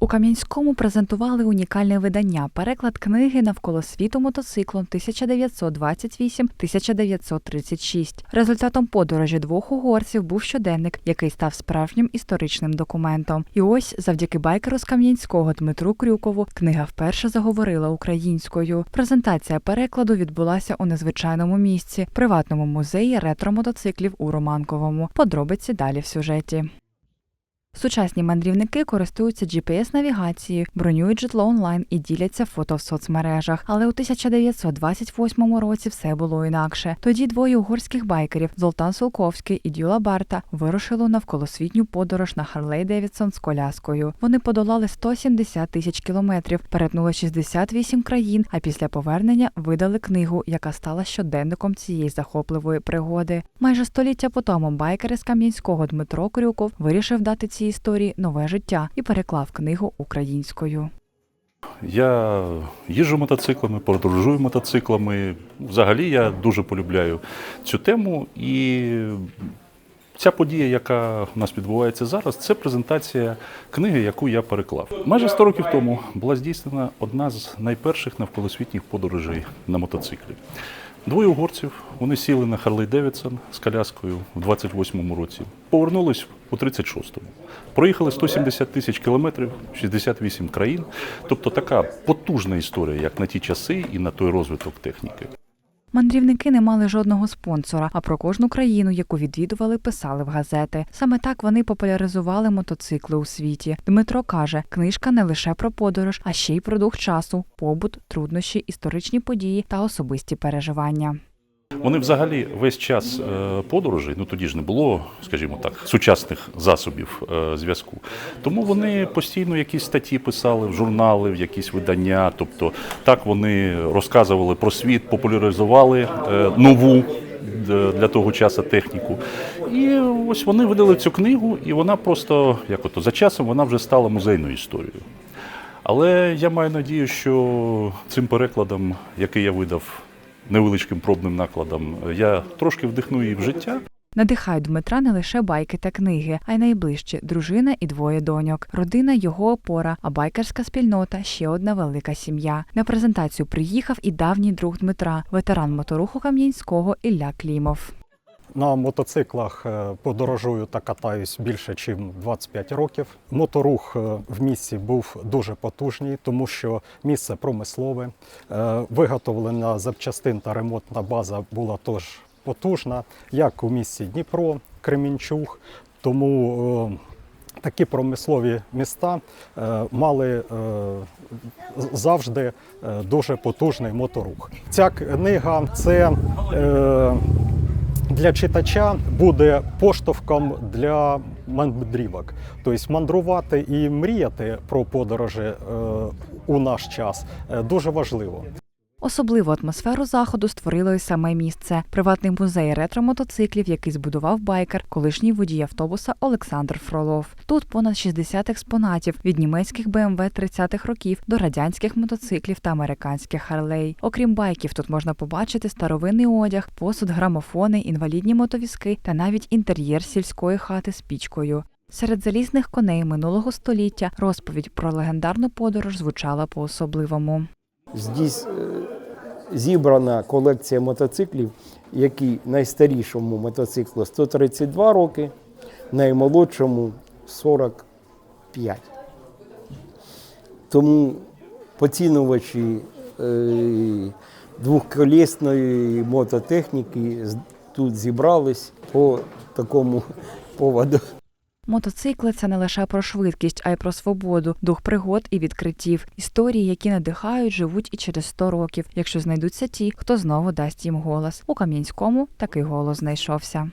У Кам'янському презентували унікальне видання переклад книги навколо світу мотоциклом 1928-1936. Результатом подорожі двох угорців був щоденник, який став справжнім історичним документом. І ось, завдяки байкеру з Кам'янського Дмитру Крюкову, книга вперше заговорила українською. Презентація перекладу відбулася у незвичайному місці приватному музеї ретро-мотоциклів у Романковому. Подробиці далі в сюжеті. Сучасні мандрівники користуються GPS-навігацією, бронюють житло онлайн і діляться фото в соцмережах. Але у 1928 році все було інакше. Тоді двоє угорських байкерів Золтан Сулковський і Дюла Барта вирушили навколосвітню подорож на Харлей Девідсон з коляскою. Вони подолали 170 тисяч кілометрів, перетнули 68 країн. А після повернення видали книгу, яка стала щоденником цієї захопливої пригоди. Майже століття по тому байкер із Кам'янського Дмитро Крюков вирішив дати цій історії нове життя і переклав книгу українською. Я їжджу мотоциклами, подорожую мотоциклами. Взагалі я дуже полюбляю цю тему. І ця подія, яка у нас відбувається зараз, це презентація книги, яку я переклав. Майже 100 років тому була здійснена одна з найперших навколосвітніх подорожей на мотоциклі. Двоє угорців вони сіли на Харлей Девідсон з коляскою в 28-му році, повернулись у 36-му. Проїхали 170 тисяч кілометрів, 68 країн. Тобто така потужна історія, як на ті часи і на той розвиток техніки. Мандрівники не мали жодного спонсора, а про кожну країну, яку відвідували, писали в газети. Саме так вони популяризували мотоцикли у світі. Дмитро каже, книжка не лише про подорож, а ще й про дух часу, побут, труднощі, історичні події та особисті переживання. Вони взагалі весь час е, подорожей, ну тоді ж не було, скажімо так, сучасних засобів е, зв'язку. Тому вони постійно якісь статті писали в журнали, в якісь видання. Тобто так вони розказували про світ, популяризували е, нову для того часу техніку. І ось вони видали цю книгу, і вона просто, як ото за часом, вона вже стала музейною історією. Але я маю надію, що цим перекладом, який я видав невеличким пробним накладом, я трошки вдихну її в життя. Надихають Дмитра не лише байки та книги, а й найближче дружина і двоє доньок. Родина його опора, а байкерська спільнота ще одна велика сім'я. На презентацію приїхав і давній друг Дмитра, ветеран моторуху Кам'янського Ілля Клімов. На мотоциклах е, подорожую та катаюсь більше, ніж 25 років. Моторух е, в місті був дуже потужний, тому що місце промислове, е, виготовлена запчастин та ремонтна база була теж потужна, як у місті Дніпро, Кремінчуг. Тому такі промислові міста мали завжди дуже потужний моторух. Ця книга це. Для читача буде поштовхом для мандрівок. Тобто мандрувати і мріяти про подорожі е, у наш час е, дуже важливо. Особливу атмосферу заходу створило і саме місце приватний музей ретро-мотоциклів, який збудував байкер, колишній водій автобуса Олександр Фролов. Тут понад 60 експонатів від німецьких BMW 30-х років до радянських мотоциклів та американських Харлей. Окрім байків, тут можна побачити старовинний одяг, посуд, грамофони, інвалідні мотовізки та навіть інтер'єр сільської хати з пічкою. Серед залізних коней минулого століття розповідь про легендарну подорож звучала по-особливому. Здесь е, зібрана колекція мотоциклів, які найстарішому мотоциклу 132 роки, наймолодшому 45. Тому поцінувачі е, двохколісної мототехніки тут зібрались по такому поводу. Мотоцикли це не лише про швидкість, а й про свободу, дух пригод і відкриттів. Історії, які надихають, живуть і через 100 років, якщо знайдуться ті, хто знову дасть їм голос. У Кам'янському такий голос знайшовся.